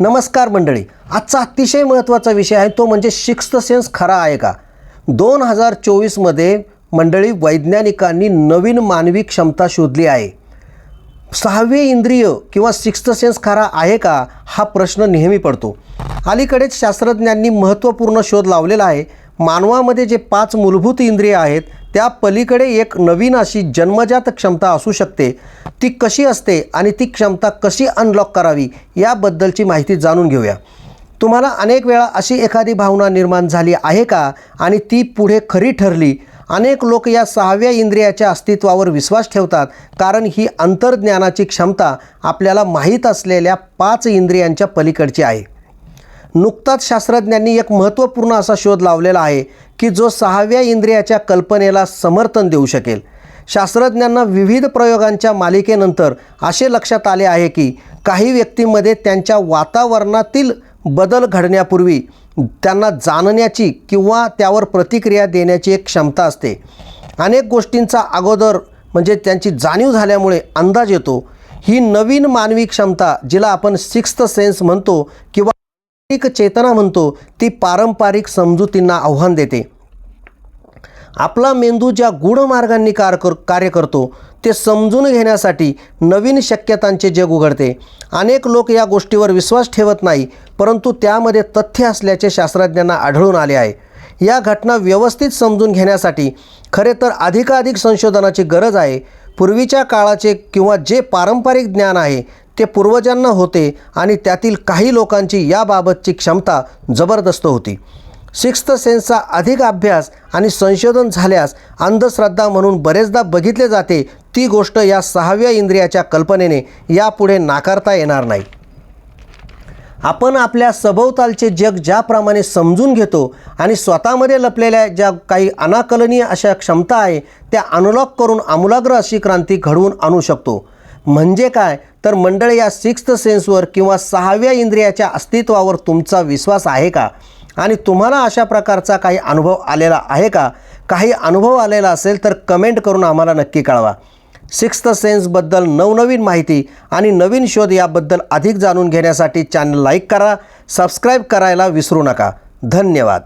नमस्कार मंडळी आजचा अतिशय महत्त्वाचा विषय आहे तो म्हणजे सिक्स्थ सेन्स खरा आहे का? दोन हजार चोवीसमध्ये मंडळी वैज्ञानिकांनी नवीन मानवी क्षमता शोधली आहे. सहावे इंद्रिय किंवा सिक्स्थ सेन्स खरा आहे का? हा प्रश्न नेहमी पडतो. अलीकडेच शास्त्रज्ञांनी महत्त्वपूर्ण शोध लावलेला आहे मानवामध्ये जे पाच मूलभूत इंद्रिय आहेत त्या पलीकडे एक नवीन अशी जन्मजात क्षमता असू शकते. ती कशी असते आणि ती क्षमता कशी अनलॉक करावी याबद्दलची माहिती जाणून घेऊया. तुम्हाला अनेक वेळा अशी एखादी भावना निर्माण झाली आहे का? आणि ती पुढे खरी ठरली. अनेक लोक या सहाव्या इंद्रियाच्या अस्तित्वावर विश्वास ठेवतात कारण ही अंतर्ज्ञानाची क्षमता आपल्याला माहीत असलेल्या पाच इंद्रियांच्या पलीकडची आहे. नुकताच शास्त्रज्ञांनी एक महत्त्वपूर्ण असा शोध लावलेला आहे की जो सहाव्या इंद्रियाच्या कल्पनेला समर्थन देऊ शकेल. शास्त्रज्ञांना विविध प्रयोगांच्या मालिकेनंतर असे लक्षात आले आहे की काही व्यक्तींमध्ये त्यांच्या वातावरणातील बदल घडण्यापूर्वी त्यांना जाणण्याची किंवा त्यावर प्रतिक्रिया देण्याची एक क्षमता असते. अनेक गोष्टींचा अगोदर म्हणजे त्यांची जाणीव झाल्यामुळे अंदाज येतो. ही नवीन मानवी क्षमता जिला आपण सिक्स्थ सेन्स म्हणतो किंवा एक चेतना म्हणतो ती पारंपरिक समजुतींना आव्हान देते. आपला मेंदू ज्या गूढ मार्गांनी कार कर कार्य करतो ते समजून घेण्यासाठी नवीन शक्यतांचे जग उघडते. अनेक लोक या गोष्टीवर विश्वास ठेवत नाही परंतु त्यामध्ये तथ्य असल्याचे शास्त्रज्ञांना आढळून आले आहे. या घटना व्यवस्थित समजून घेण्यासाठी खरे तर अधिकाधिक संशोधनाची गरज आहे. पूर्वीच्या काळाचे किंवा जे पारंपरिक ज्ञान आहे ते पूर्वजांना होते आणि त्यातील काही लोकांची याबाबतची क्षमता जबरदस्त होती. सिक्स्थ सेन्सचा अधिक अभ्यास आणि संशोधन झाल्यास अंधश्रद्धा म्हणून बरेचदा बघितले जाते ती गोष्ट या सहाव्या इंद्रियाच्या कल्पनेने यापुढे नाकारता येणार नाही. आपण आपल्या सभोवतालचे जग ज्याप्रमाणे समजून घेतो आणि स्वतःमध्ये लपलेल्या ज्या काही अनाकलनीय अशा क्षमता आहे त्या अनलॉक करून आमूलाग्र अशी क्रांती घडवून आणू शकतो. म्हणजे काय? तर मंडळ या सिक्स्थ सेन्सवर किंवा सहाव्या इंद्रियाच्या अस्तित्वावर तुमचा विश्वास आहे का? आणि तुम्हाला अशा प्रकारचा काही अनुभव आलेला आहे का? काही अनुभव आलेला असेल तर कमेंट करून आम्हाला नक्की कळवा. सिक्स्थ सेन्सबद्दल नवनवीन माहिती आणि नवीन शोध याबद्दल अधिक जाणून घेण्यासाठी चॅनल लाईक करा सबस्क्राईब करायला विसरू नका. धन्यवाद.